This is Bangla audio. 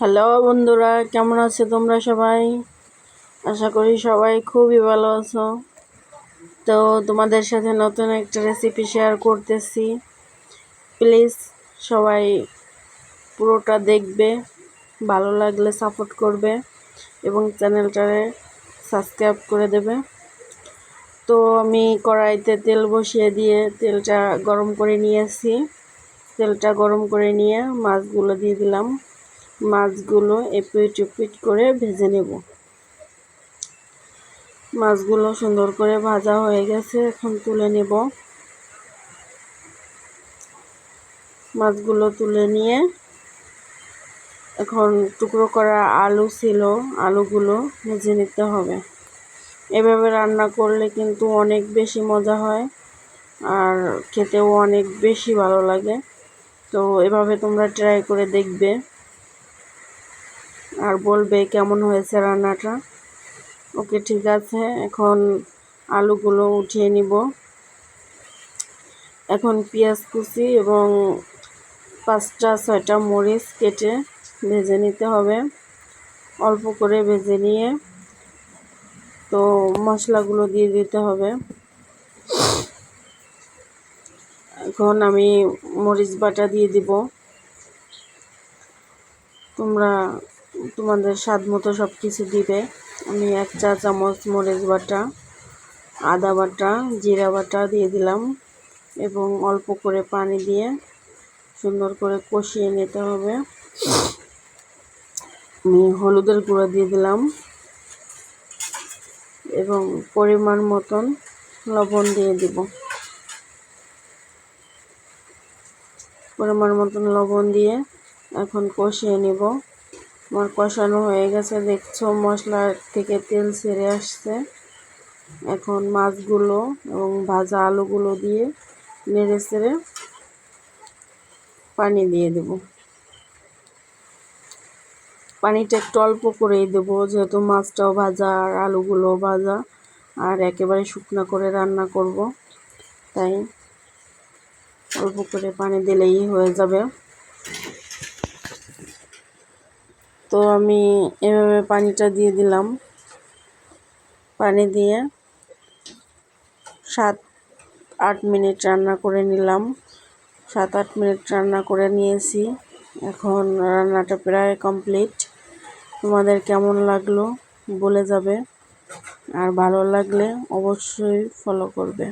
হ্যালো বন্ধুরা, কেমন আছো তোমরা সবাই? আশা করি সবাই খুবই ভালো আছো। তো তোমাদের সাথে নতুন একটা রেসিপি শেয়ার করতেছি। প্লিজ সবাই পুরোটা দেখবে, ভালো লাগলে সাপোর্ট করবে এবং চ্যানেলটারে সাবস্ক্রাইব করে দেবে। তো আমি কড়াইতে তেল বসিয়ে দিয়ে তেলটা গরম করে নিয়েছি। তেলটা গরম করে নিয়ে মাছগুলো দিয়ে দিলাম। মাছগুলো এপিট উপিট করে ভেজে নেব। মাছগুলো সুন্দর করে ভাজা হয়ে গেছে, এখন তুলে নেব। মাছগুলো তুলে নিয়ে এখন টুকরো করা আলু ছিল, আলুগুলো ভেজে নিতে হবে। এভাবে রান্না করলে কিন্তু অনেক বেশি মজা হয় আর খেতেও অনেক বেশি ভালো লাগে। তো এভাবে তোমরা ট্রাই করে দেখবে। আর বলবে কেমন হয়েছে রান্নাটা। ওকে ঠিক আছে, এখন আলুগুলো উঠিয়ে নিব। এখন পেঁয়াজ কুচি এবং পাঁচটা ছয়টা মরিচ কেটে ভেজে নিতে হবে। অল্প করে ভেজে নিয়ে তো মশলাগুলো দিয়ে দিতে হবে। এখন আমি মরিচ বাটা দিয়ে দিব। তোমরা তোমাদের স্বাদ মতো সব কিছু দিবে। আমি এক চা চামচ মরিচ বাটা, আদা বাটা, জিরা বাটা দিয়ে দিলাম এবং অল্প করে পানি দিয়ে সুন্দর করে কষিয়ে নিতে হবে। আমি হলুদের গুঁড়ো দিয়ে দিলাম এবং পরিমাণ মতন লবণ দিয়ে দিব। পরিমাণ মতন লবণ দিয়ে এখন কষিয়ে নিব। আমার কষানো হয়ে গেছে। দেখছ মশলা থেকে তেল ছেড়ে আসছে। এখন মাছগুলো এবং ভাজা আলুগুলো দিয়ে নেড়ে ছেড়ে পানি দিয়ে দেব। পানিটা একটু অল্প করেই দেবো, যেহেতু মাছটাও ভাজা আর আলুগুলোও ভাজা। আর একেবারে শুকনো করে রান্না করব, তাই অল্প করে পানি দিলেই হয়ে যাবে। তো আমি এভাবে পানিটা দিয়ে দিলাম। পানি দিয়ে সাত, আট মিনিট রান্না করে নিলাম। সাত, আট মিনিট রান্না করে নিয়েছি। এখন রান্নাটা প্রায় কমপ্লিট। তোমাদের কেমন লাগল বলে যাবে। আর ভালো লাগলে অবশ্যই ফলো করবে।